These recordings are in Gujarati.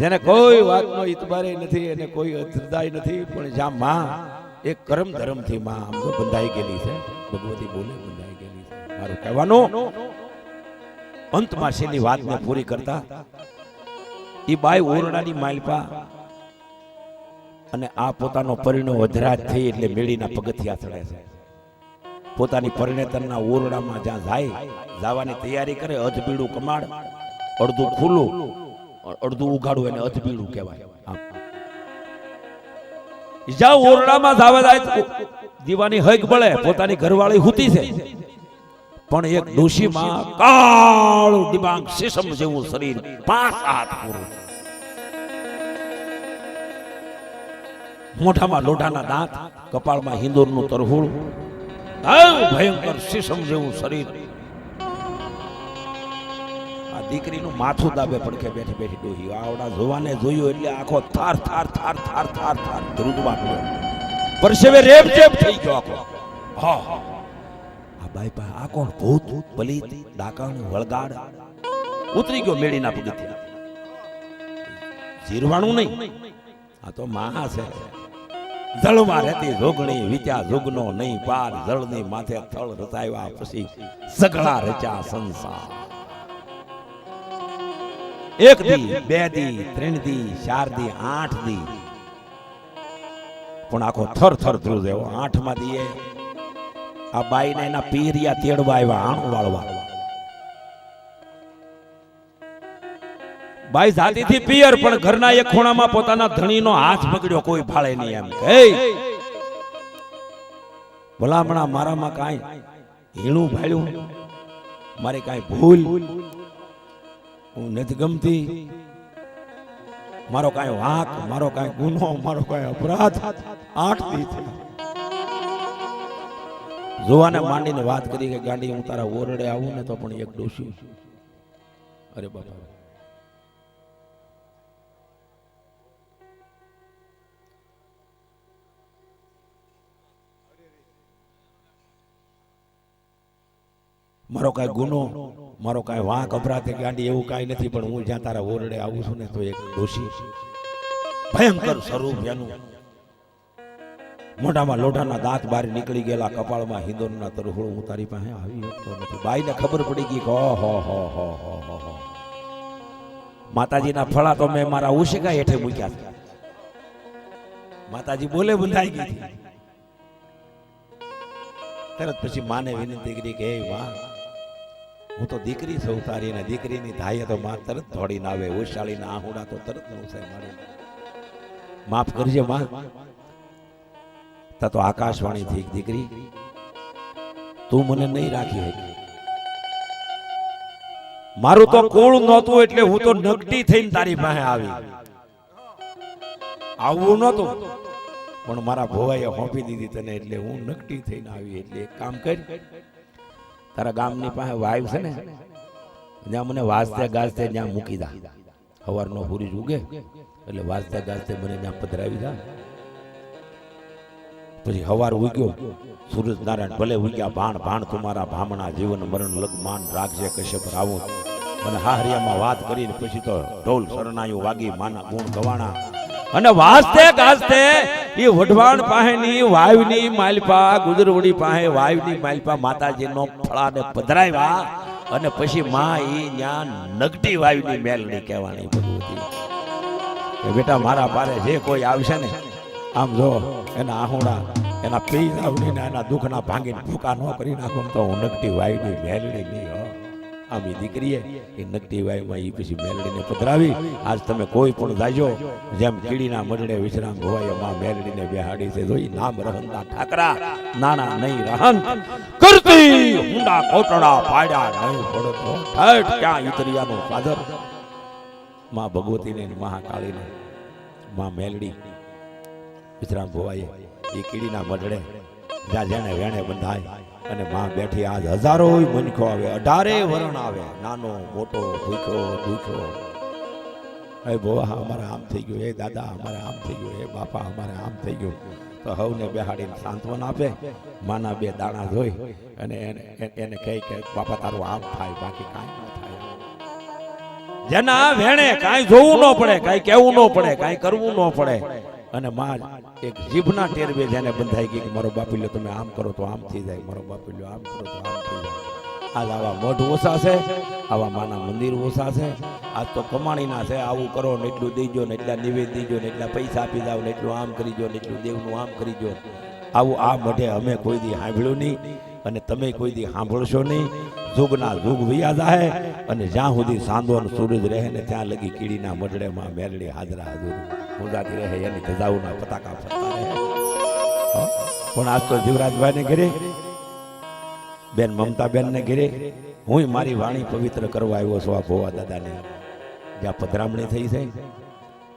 જેને કોઈ વાતનો ઇતબારે નથી અને કોઈ અધ્રદાય નથી, પણ જ્યાં માં એ કરમ ધર્મથી માં આમ તો બંધાઈ ગયેલી છે. ભગવતી બોલે બંધાઈ ગયેલી છે. મારું કહેવાનું અંતમાં શેની વાતને પૂરી કરતા એ બાય ઓરડાની માલપા અને આ પોતાનો પરિણય વધરાજ થઈ એટલે મેળીના પગથિયા ચડે છે. પોતાની પરિણેતરના ઓરડામાં જ્યાં જાય, જવાની તૈયારી કરે, અધબીડું કમાડ, અડધું ખુલ્લું અડધું ઉઘાડું એને અધબીડું કહેવાય. જ્યાં ઓરડામાં જવા જાય દીવાની હક બળે, પોતાની ઘરવાળી હુતી છે. પણ એક ડોશીમાં કાળું દિમાગ શીશમ જેવું શરીર, પાંચ હાથ પૂરું. મોઢામાં લોઢાના દાંત, કપાળમાં હિંદોરનું તરહુળ. ભયંકર શીશમ જેવું શરીર. દીકરીનું માથું દાબે પડખે બેઠી બેઠી ડોહી. આવડા જોવાને જોયું એટલે આખો થાર થાર થાર થાર થાર થાર ધ્રુજવા પડ્યો. પરસેવે રેપ ચેપ થઈ ગયો આખો. હા. આ બાઈ પા આ કોણ? ભૂત, પલિત, ડાકણ, વળગાડ. ઉતરી ગયો મેળીના પગથિયા. જીરવાણું નહીં. આ તો મહા છે. જળમાં રહેતી જોગણી વિચાર જોગનો નહીં પાર. જળની માથે થળ રચાવ્યા પછી સગળા રચ્યા સંસાર. એક દી બે દી ત્રણ દી ચાર દી આઠ દી. પણ આખો થર થર ધ્રુજ એવો આઠમાં દીએ આ બાઈને એના પીરિયા તેડવા આવ્યા આણું વાળવા બાઈ જાતિથી પિયર પણ ઘરના એક ખૂણામાં પોતાના ધણીનો હાથ પકડ્યો કોઈ ફાળે નહીં એમ. કે ભલામણા મારામાં કાંઈ હીણું ભાળ્યું? મારી કાંઈ ભૂલ? હું નથી ગમતી. મારો કાંઈ વાંક, મારો કાંઈ ગુનો, મારો કાંઈ અપરાધ આઠ જોવાને માંડીને વાત કરી કે ગાંડી, હું તારા ઓરડે આવું ને તો પણ એક ડોસ્યું અરે બાપા. મારો કાંઈ ગુનો મારો કાંઈ વાંક અપરાધ કે એવું કાંઈ નથી, પણ હું જ્યાં તારા ઓરડે આવું છું ને, તો એક ડોશી. ભયંકર સ્વરૂપ એનું. મોઢામાં લોઢાના દાંત બહાર નીકળી ગયેલા કપાળમાં હિંદોના તરફોળ હું તારી પાસે આવી શકતો નથી. બાઈને ખબર પડી ગઈ કે, હો હો હો હો હો માતાજીના ફળા તો મેં મારા ઉશિકા હેઠે મૂક્યા છે. માતાજી બોલે બંધાઈ ગઈ તરત પછી માને વિનંતી કરી કે, હે માં હું તો દીકરી છું ને દીકરીની ધાઈએ તો માં તરત દોડીને આવે ઉશાળીના આહુડા તો તરત મારી. માફ કરજે, માં. તા તો આકાશવાણી થી દીકરી, તું મને નહીં રાખી હતી મારું તો કુળ નહોતું એટલે હું તો નકટી થઈને તારી પાસે આવી. આવવું નહોતું, પણ મારા ભોવાએ હોંપી દીધી તને એટલે હું નકટી થઈને આવી. એટલે એક કામ કર તારા ગામની પાસે વાયુ છે ને, જ્યાં મને વાજતે ગાજતે જ્યાં મૂકી દા. સવારનો હુરીજ ઉગે, એટલે વાજતે ગાજતે મને ત્યાં પધરાવી દા. પછી હવાર ઉગ્યો સૂરજ નારાયણ ભલે ઉગ્યા, ભાણ ભાણ તુમારા ભામણા જીવન, મરણ લગમાન રાખજે, કશ્યપ, રાવું. અને હાહરિયામાં વાત કરીને પછી તો ઢોલ શરણાયું વાગી, માના ગુણ ગવાણા. અને વાજતે ગાજતે એ વઢવાણ પાસેની વાયુની માલપા ગુજરવડી પાસે વાયુની માલપા, માતાજીનો ફળાને પધરાવ્યા અને પછી માં એ ન્યા નગટી વાયુની મેલડી કહેવાની ભગવતી બેટા, મારા પારે જે કોઈ આવશે ને, આમ જો એના આહુડા એના પી આવડીને એના દુઃખના ભાંગીને ભૂકા ન કરી નાખો તો હું નગટી વાયુની મેલડી નહીં આમ દીકરીએ એ નકટી વાયમાં એ પછી મેલડીને પધરાવી. આજ તમે કોઈ પણ જાજો, જેમ કીડીના મરડે વિશ્રામ ભવાયમાં મેલડીને બેહાડી છે, જોઈ નામ રહનના ઠાકરા. નાના નહીં રહન. કરતી હુંડા કોટડા પાડ્યા નહીં પડતો ઠેઠ, ક્યાં ઇતરિયાનો સાદરમાં ભગવતીને મહાકાળીને, માં મેલડી વિશ્રામ ભવાય, એ કીડીના મઢડે જ્યાં જેને વેણે બંધાય. અને માં બેઠી આજ હજારો મનખો આવે, અઢારે વરણ આવે. નાનો, મોટો, ભૂખ્યો દુખ્યો હે બોવા અમારે આમ થઈ ગયું. હે દાદા, અમારે આમ થઈ ગયું. હે બાપા, અમારે આમ થઈ ગયું. તો હવને બેહાડીને સાંત્વન આપે. માના બે દાણા જોઈ અને એને- એને કહે કે, બાપા, તારું આમ થાય, બાકી કાંઈ ન થાય. જેના વેણે કાંઈ જોવું ન પડે, કાંઈ કહેવું ન પડે, કાંઈ કરવું ન પડે. અને માં એક જીભના ટેરવે જેને બંધાઈ ગઈ કે મારો બાપી લો તમે આમ કરો તો આમ થઈ જાય, મારો બાપી લો આમ કરો તો આમ થઈ જાય. આજ આવા મઢ ઓછા છે, આવા માના મંદિર ઓછા છે આજ તો કમાણીના છે, આવું કરો ને એટલું દેજો ને એટલા નિવેદ દેજો ને એટલા પૈસા આપી જાવ ને એટલું આમ કરી દો ને એટલું દેવનું આમ કરી દો આવું આ મઢે અમે કોઈ દી સાંભળ્યું નહીં. અને તમે કોઈ દી સાંભળશો નહીં. જુગના જુગ વૈયા જાય અને જ્યાં સુધી સાંધો અને સૂરજ રહે ને ત્યાં લગી કીડીના મઢડેમાં મેરડી હાજરા હાજર પૂજાતી રહે, એની ધજાઓના પતાકા ફરતા રહે. પણ આજ તો જીવરાજભાઈને ઘરે, બેન મમતાબેનને ઘેરે હું મારી વાણી પવિત્ર કરવા આવ્યો છું આ ભોવા દાદાને. જ્યાં પધરામણી થઈ છે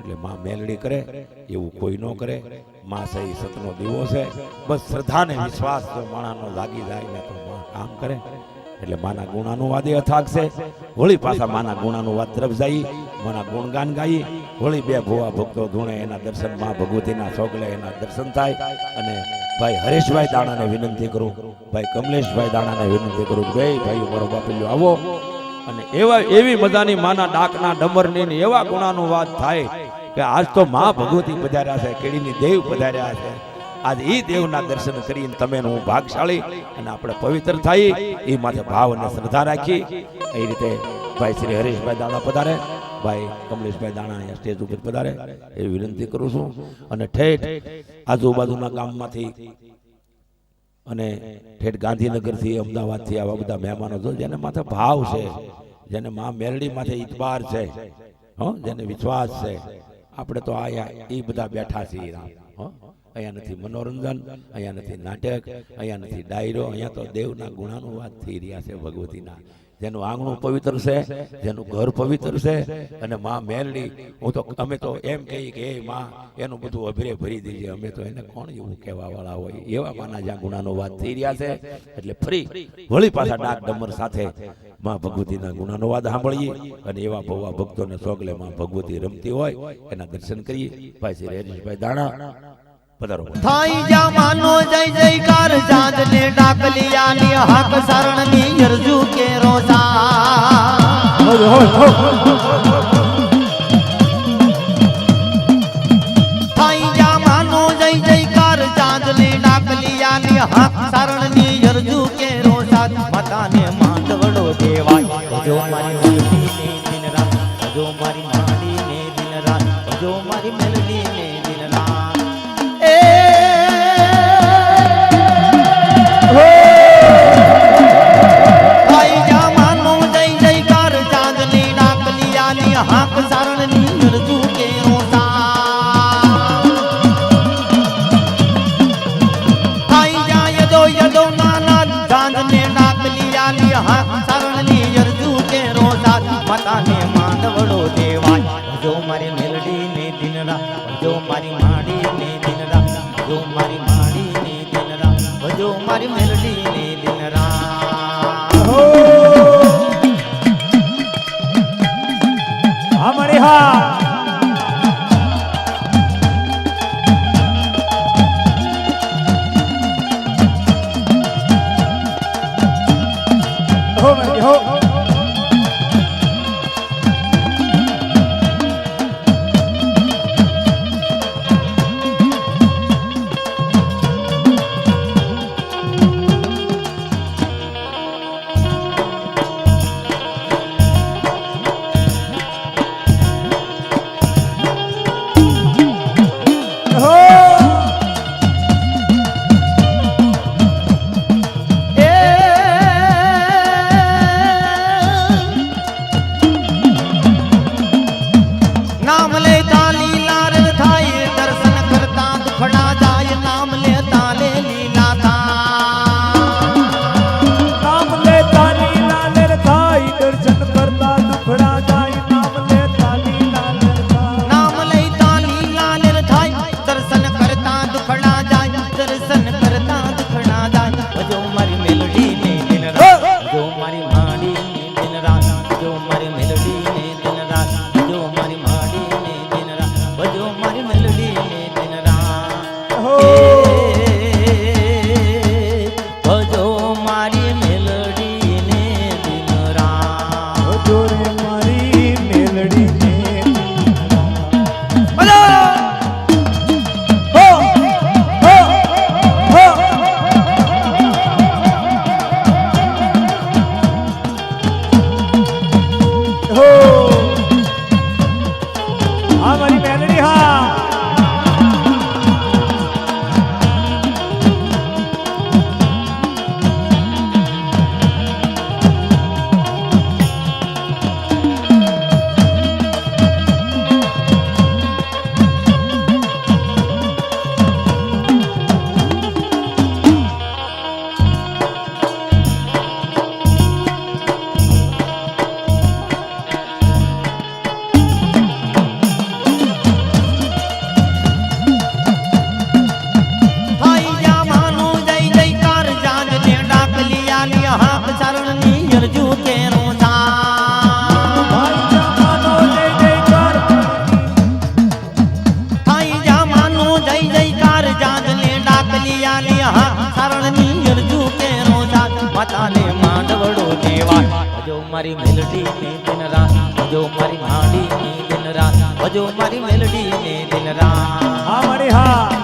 એટલે માં મેલડી કરે, એવું કોઈ ન કરે. માં સહી સતનો દીવો છે. બસ શ્રદ્ધાને વિશ્વાસ જો માણાનો લાગી જાય ને તો માં કામ કરે. એટલે માના ગુણાનું વાદે અથાગ છે. વળી પાછા માના ગુણાનુવાદ તરફ જઈ માના ગુણગાન ગાઈ હોળી બે ભુવા ભક્તો ધૂણે એના દર્શન, માં ભગવતીના ચોગલે એના દર્શન થાય. અને ભાઈ હરેશભાઈ દાણાને વિનંતી કરું. ભાઈ કમલેશભાઈ દાણાને વિનંતી કરું બે ભાઈ, મારો બાપલ્યો, આવો. અને એવા એવી મજાની માના ડાકના ડમરની એવા ગુણાનો વાત થાય. કે આજ તો મા ભગવતી પધાર્યા છે કેડીની દેવ પધાર્યા છે. આજ એ દેવના દર્શન કરીને તમે હું ભાગશાળી અને આપણે પવિત્ર થઈ એ માથે ભાવ અને શ્રદ્ધા રાખી. એ રીતે ભાઈ શ્રી હરેશભાઈ દાણા પધારે, ભાઈ કમલેશભાઈ દાણા અહીંયા સ્ટેજ ઉપર પધારે. એ વિનંતી કરું છું. અને ઠેઠ આજુબાજુના ગામમાંથી અને ઠેઠ ગાંધીનગરથી, અમદાવાદથી આવા બધા મહેમાનો તો જેને માથે ભાવ છે, જેને મા મેરડી માથે ઇતબાર છે, હો, જેને વિશ્વાસ છે આપણે તો આયા એ બધા બેઠા છીએ અહીંયા નથી મનોરંજન, અહીંયા નથી નાટક, અહીંયા નથી ડાયરો, અહીંયા તો દેવના ગુણાનું વાત થઈ રહ્યા છે ભગવતીના. જેનું આંગણું પવિત્ર છે, જેનું ઘર પવિત્ર છે, અને માં મેરડી હું તો, અમે તો એમ કહીએ કે, એ માં, એનું બધું અભિરે ભરી દીજે. અમે તો એને કોણ એવું કહેવા વાળા હોય? એવા માના જ્યાં ગુણાનો વાત થઈ રહ્યા છે, એટલે ફરી, વળી પાછા ડાક ડમર સાથે માં ભગવતીના ગુણાનુવાદ સાંભળીએ અને એવા ભવા ભક્તોને સોગલે માં ભગવતી રમતી હોય એના દર્શન કરીએ. ભાઈ શ્રી હરીશભાઈ દાણા પધારો થાઈ જા માનો જય જયકાર જાજ ને ડાકલિયા ની હાક શરણની અરજુ કે રોસા થાઈ ને દિન રાત જો મારી માડી ને દિનરા જો મારી માડી ને દિનરા જો મારી મેલડી ને દિનરા હા મણી હા હો. હા મારી મેલડી હા મારી મેલડી ને દિન રાત, ભજો મારી માડી ને દિન રાત, ભજો મારી મેલડી ને દિન રાત. હા, મારી હા.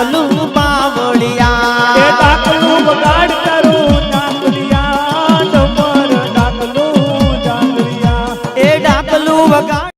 Quando